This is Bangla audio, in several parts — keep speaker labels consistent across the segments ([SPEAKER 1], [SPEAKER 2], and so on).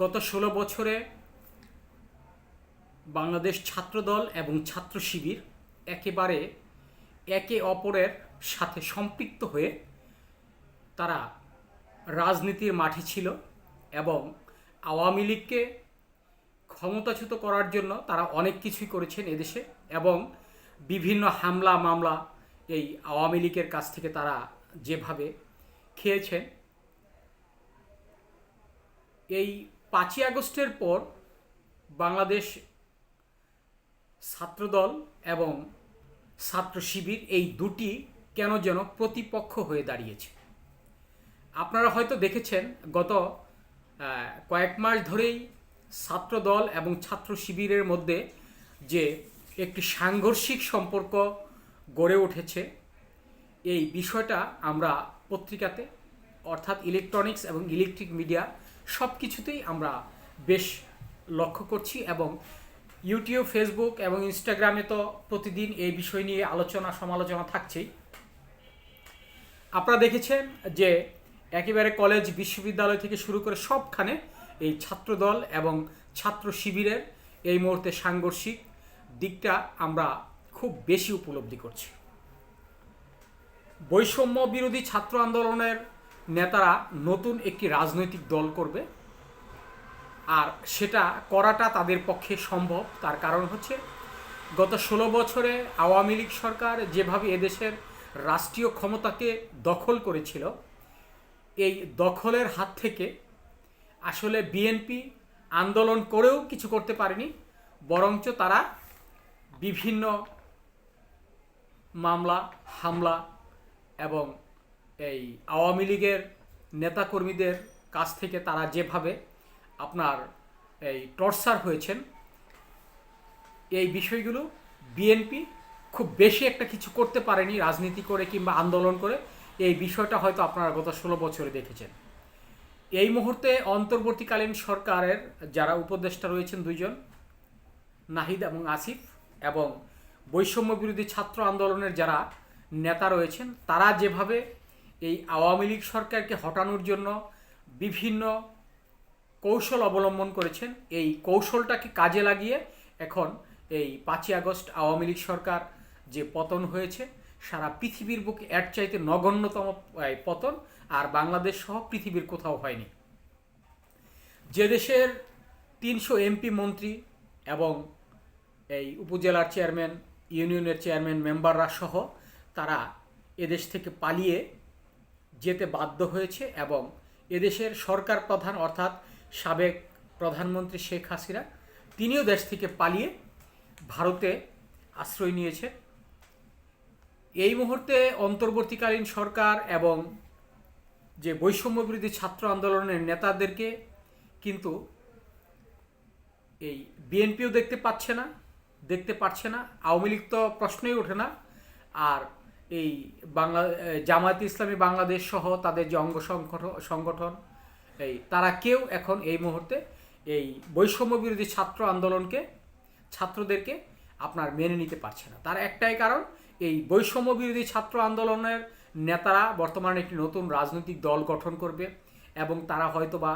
[SPEAKER 1] গত ষোলো বছরে বাংলাদেশ ছাত্রদল এবং ছাত্র শিবির একেবারে একে অপরের সাথে সম্পৃক্ত হয়ে তারা রাজনীতির মাঠে ছিল এবং আওয়ামী লীগকে ক্ষমতাচ্যুত করার জন্য তারা অনেক কিছুই করেছেন এদেশে এবং বিভিন্ন হামলা মামলা এই আওয়ামী লীগের কাছ থেকে তারা যেভাবে খেয়েছেন, এই পাঁচই আগস্টের পর বাংলাদেশ ছাত্রদল এবং ছাত্র শিবির এই দুটি কেন যেন প্রতিপক্ষ হয়ে দাঁড়িয়েছে। আপনারা হয়তো দেখেছেন, গত কয়েক মাস ধরেই ছাত্রদল এবং ছাত্র শিবিরের মধ্যে যে একটি সাংঘর্ষিক সম্পর্ক গড়ে উঠেছে, এই বিষয়টা আমরা পত্রিকাতে, অর্থাৎ ইলেকট্রনিক্স এবং ইলেকট্রিক মিডিয়া সব কিছুতেই আমরা বেশ লক্ষ্য করছি এবং ইউটিউব ফেসবুক এবং ইনস্টাগ্রামে তো প্রতিদিন এই বিষয় নিয়ে আলোচনা সমালোচনা থাকছেই। আপনারা দেখেছেন যে একেবারে কলেজ, বিশ্ববিদ্যালয় থেকে শুরু করে সবখানে এই ছাত্রদল এবং ছাত্র শিবিরের এই মুহূর্তে সাংঘর্ষিক দিকটা আমরা খুব বেশি উপলব্ধি করছি। বৈষম্য বিরোধী ছাত্র আন্দোলনের নেতারা নতুন একটি রাজনৈতিক দল করবে আর সেটা করাটা তাদের পক্ষে সম্ভব। তার কারণ হচ্ছে গত ষোলো বছরে আওয়ামী লীগ সরকার যেভাবে এদেশের রাষ্ট্রীয় ক্ষমতাকে দখল করেছিল, এই দখলের হাত থেকে আসলে বিএনপি আন্দোলন করেও কিছু করতে পারেনি, বরঞ্চ তারা বিভিন্ন মামলা, হামলা এবং এই আওয়ামী লীগের নেতাকর্মীদের কাছ থেকে তারা যেভাবে আপনার এই টর্চার হয়েছেন, এই বিষয়গুলো বিএনপি খুব বেশি একটা কিছু করতে পারেনি, রাজনীতি করে কিংবা আন্দোলন করে। এই বিষয়টা হয়তো আপনারা গত ষোলো বছরে দেখেছেন। এই মুহূর্তে অন্তর্বর্তীকালীন সরকারের যারা উপদেষ্টা রয়েছেন দুইজন, নাহিদ এবং আসিফ এবং বৈষম্য বিরোধী ছাত্র আন্দোলনের যারা নেতা রয়েছেন, তারা যেভাবে এই আওয়ামী লীগ সরকারকে হটানোর জন্য বিভিন্ন কৌশল অবলম্বন করেছেন। এই কৌশলটাকে কাজে লাগিয়ে এখন এই পাঁচই আগস্ট আওয়ামী লীগ সরকার যে পতন হয়েছে, সারা পৃথিবীর বুকে এর চাইতে নগণ্যতম পতন, আর বাংলাদেশ সহ পৃথিবীর কোথাও হয়নি। যে দেশের তিনশো এমপি মন্ত্রী এবং এই উপজেলার চেয়ারম্যান, ইউনিয়নের চেয়ারম্যান, মেম্বাররা সহ তারা এদেশ থেকে পালিয়ে যেতে বাধ্য হয়েছে এবং এদেশের সরকার প্রধান অর্থাৎ সাবেক প্রধানমন্ত্রী শেখ হাসিনা, তিনিও দেশ থেকে পালিয়ে ভারতে আশ্রয় নিয়েছে। এই মুহূর্তে অন্তর্বর্তীকালীন সরকার এবং যে বৈষম্য বিরোধী ছাত্র আন্দোলনের নেতাদেরকে কিন্তু এই বিএনপিও দেখতে পাচ্ছে না, দেখতে পাচ্ছে না, আওয়ামী লীগ তো প্রশ্নই ওঠে না। আর এই বাংলা জামায়াত ইসলামী বাংলাদেশ সহ তাদের যে অঙ্গ সংগঠন, এই তারা কেউ এখন এই মুহূর্তে এই বৈষম্য বিরোধী ছাত্র আন্দোলনকে, ছাত্রদেরকে আপনার মেনে নিতে পারছে না। তার একটাই কারণ, এই বৈষম্য বিরোধী ছাত্র আন্দোলনের নেতারা বর্তমানে একটি নতুন রাজনৈতিক দল গঠন করবে এবং তারা হয়তোবা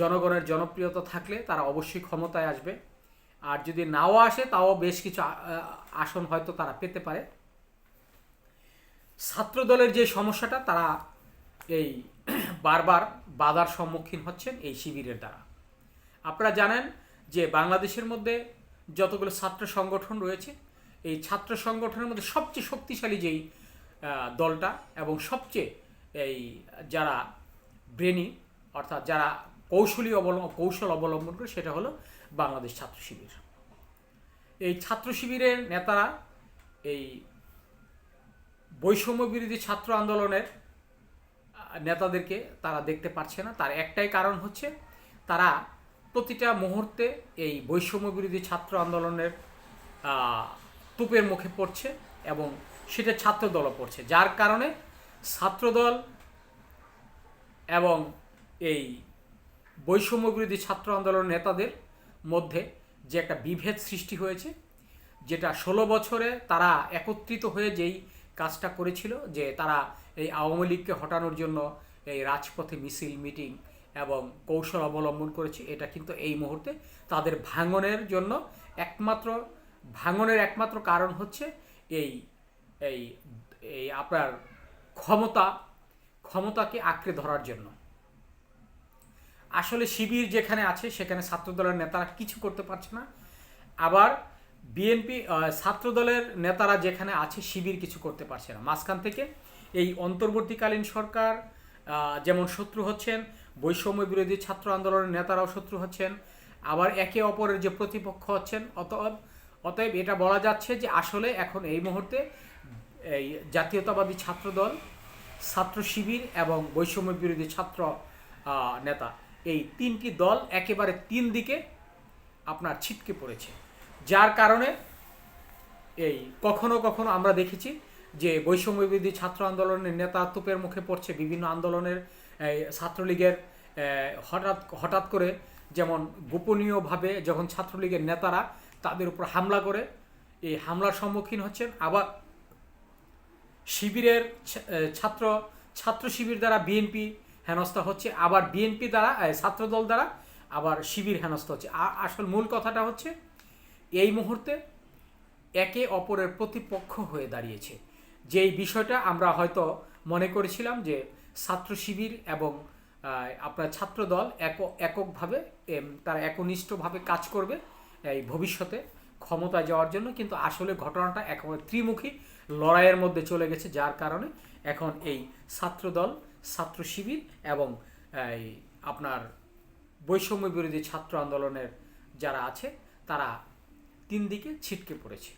[SPEAKER 1] জনগণের জনপ্রিয়তা থাকলে তারা অবশ্যই ক্ষমতায় আসবে। আর যদি নাও আসে, তাও বেশ কিছু আসন হয়তো তারা পেতে পারে। ছাত্রদলের যে সমস্যাটা, তারা এই বারবার বাধার সম্মুখীন হচ্ছেন এই শিবিরের দ্বারা। আপনারা জানেন যে বাংলাদেশের মধ্যে যতগুলো ছাত্র সংগঠন রয়েছে, এই ছাত্র সংগঠনের মধ্যে সবচেয়ে শক্তিশালী যেই দলটা এবং সবচেয়ে এই যারা ব্রেনি, অর্থাৎ যারা কৌশলী অবলম্বন কৌশল অবলম্বন করে, সেটা হলো বাংলাদেশ ছাত্র শিবির। এই ছাত্র শিবিরের নেতারা এই বৈষম্য বিরোধী ছাত্র আন্দোলনের নেতাদেরকে তারা দেখতে পারছে না। তার একটাই কারণ হচ্ছে তারা প্রতিটা মুহূর্তে এই বৈষম্য বিরোধী ছাত্র আন্দোলনের তুপের মুখে পড়ছে এবং সেটা ছাত্রদলও পড়ছে। যার কারণে ছাত্রদল এবং এই বৈষম্য বিরোধী ছাত্র আন্দোলন নেতাদের মধ্যে যে একটা বিভেদ সৃষ্টি হয়েছে, যেটা ষোলো বছরে তারা একত্রিত হয়ে যেই কাজটা করেছিল যে তারা এই আওয়ামী লীগকে হটানোর জন্য এই রাজপথে মিছিল, মিটিং এবং কৌশল অবলম্বন করেছে। এটা কিন্তু এই মুহূর্তে তাদের ভাঙনের জন্য একমাত্র, ভাঙনের একমাত্র কারণ হচ্ছে এই এই এই আপনার ক্ষমতা, ক্ষমতাকে আঁকড়ে ধরার জন্য। আসলে শিবির যেখানে আছে, সেখানে ছাত্রদলের নেতারা কিছু করতে পারছে না। আবার বিএনপি ছাত্রদলের নেতারা যেখানে আছে, শিবির কিছু করতে পারছে না। মাঝখান থেকে এই অন্তর্বর্তীকালীন সরকার যেমন শত্রু হচ্ছেন, বৈষম্য বিরোধী ছাত্র আন্দোলনের নেতারাও শত্রু হচ্ছেন, আবার একে অপরের যে প্রতিপক্ষ হচ্ছেন, অতএব অতএব এটা বলা যাচ্ছে যে আসলে এখন এই মুহূর্তে এই জাতীয়তাবাদী ছাত্রদল, ছাত্র শিবির এবং বৈষম্য বিরোধী ছাত্র নেতা, এই তিনটি দল একেবারে তিন দিকে আপনার ছিটকে পড়েছে। যার কারণে এই কখনো কখনো আমরা দেখেছি যে বৈষম্য বিরোধী ছাত্র আন্দোলনের নেতা তোপের মুখে পড়ছে বিভিন্ন আন্দোলনের ছাত্রলীগের হঠাৎ হঠাৎ করে যেমন গোপনীয়ভাবে যখন ছাত্রলীগের নেতারা তাদের উপর হামলা করে, এই হামলার সম্মুখীন হচ্ছেন। আবার শিবিরের ছাত্র ছাত্র শিবির দ্বারা বিএনপি হেনস্থা হচ্ছে, আবার বিএনপি দ্বারা ছাত্রদল দ্বারা আবার শিবির হেনস্থা হচ্ছে। আসল মূল কথাটা হচ্ছে এই মুহূর্তে একে অপরের প্রতিপক্ষ হয়ে দাঁড়িয়েছে। যেই বিষয়টা আমরা হয়তো মনে করেছিলাম যে ছাত্র শিবির এবং আপনার ছাত্রদল এক, এককভাবে তারা একনিষ্ঠভাবে কাজ করবে এই ভবিষ্যতে ক্ষমতায় যাওয়ার জন্য। কিন্তু আসলে ঘটনাটা একেবারে ত্রিমুখী লড়াইয়ের মধ্যে চলে গেছে, যার কারণে এখন এই ছাত্রদল ছাত্র শিবির এবং, এই আপনার বৈষম্য বিরোধী ছাত্র আন্দোলনের যারা আছে, তারা তিন দিকে ছিটকে পড়েছে।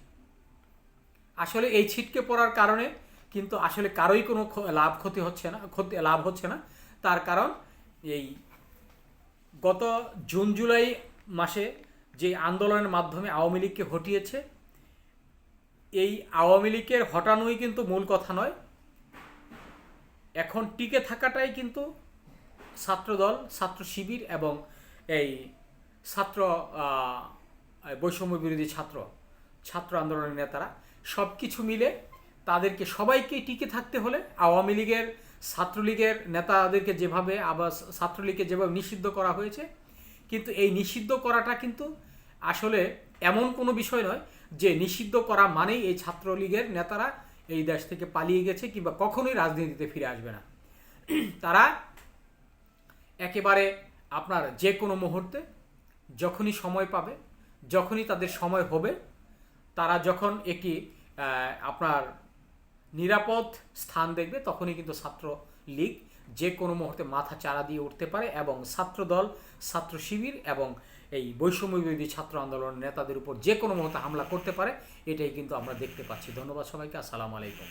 [SPEAKER 1] আসলে এই ছিটকে পড়ার কারণে কিন্তু আসলে কারোই কোনো লাভ ক্ষতি হচ্ছে না, ক্ষতি, লাভ হচ্ছে না। তার কারণ এই গত জুন, জুলাই মাসে যে আন্দোলনের মাধ্যমে আওয়ামী লীগকে হটিয়েছে, এই আওয়ামী লীগের হটানোই কিন্তু মূল কথা নয়। এখন টিকে থাকাটাই কিন্তু ছাত্রদল, ছাত্র শিবির এবং এই ছাত্র বৈষম্য বিরোধী ছাত্র ছাত্র আন্দোলনের নেতারা সব কিছু মিলে তাদেরকে সবাইকে টিকে থাকতে হলে আওয়ামী লীগের, ছাত্রলীগের নেতাদেরকে যেভাবে আবার ছাত্রলীগকে যেভাবে নিষিদ্ধ করা হয়েছে, কিন্তু এই নিষিদ্ধ করাটা কিন্তু আসলে এমন কোনো বিষয় নয় যে নিষিদ্ধ করা মানেই এই ছাত্রলীগের নেতারা এই দেশ থেকে পালিয়ে গেছে কিংবা কখনোই রাজনীতিতে ফিরে আসবে না। তারা একেবারে আপনার যে কোনো মুহূর্তে যখনই সময় পাবে যখনই তাদের সময় হবে, তারা যখন একটি আপনার নিরাপদ স্থান দেখবে, তখনই কিন্তু ছাত্র লীগ যে কোনো মুহূর্তে মাথা চারা দিয়ে উঠতে পারে এবং ছাত্রদল, ছাত্র শিবির এবং এই বৈষম্য বিরোধী ছাত্র আন্দোলনের নেতাদের উপর যে কোনো মুহূর্তে হামলা করতে পারে, এটাই কিন্তু আমরা দেখতে পাচ্ছি। ধন্যবাদ সবাইকে, আসসালামু আলাইকুম।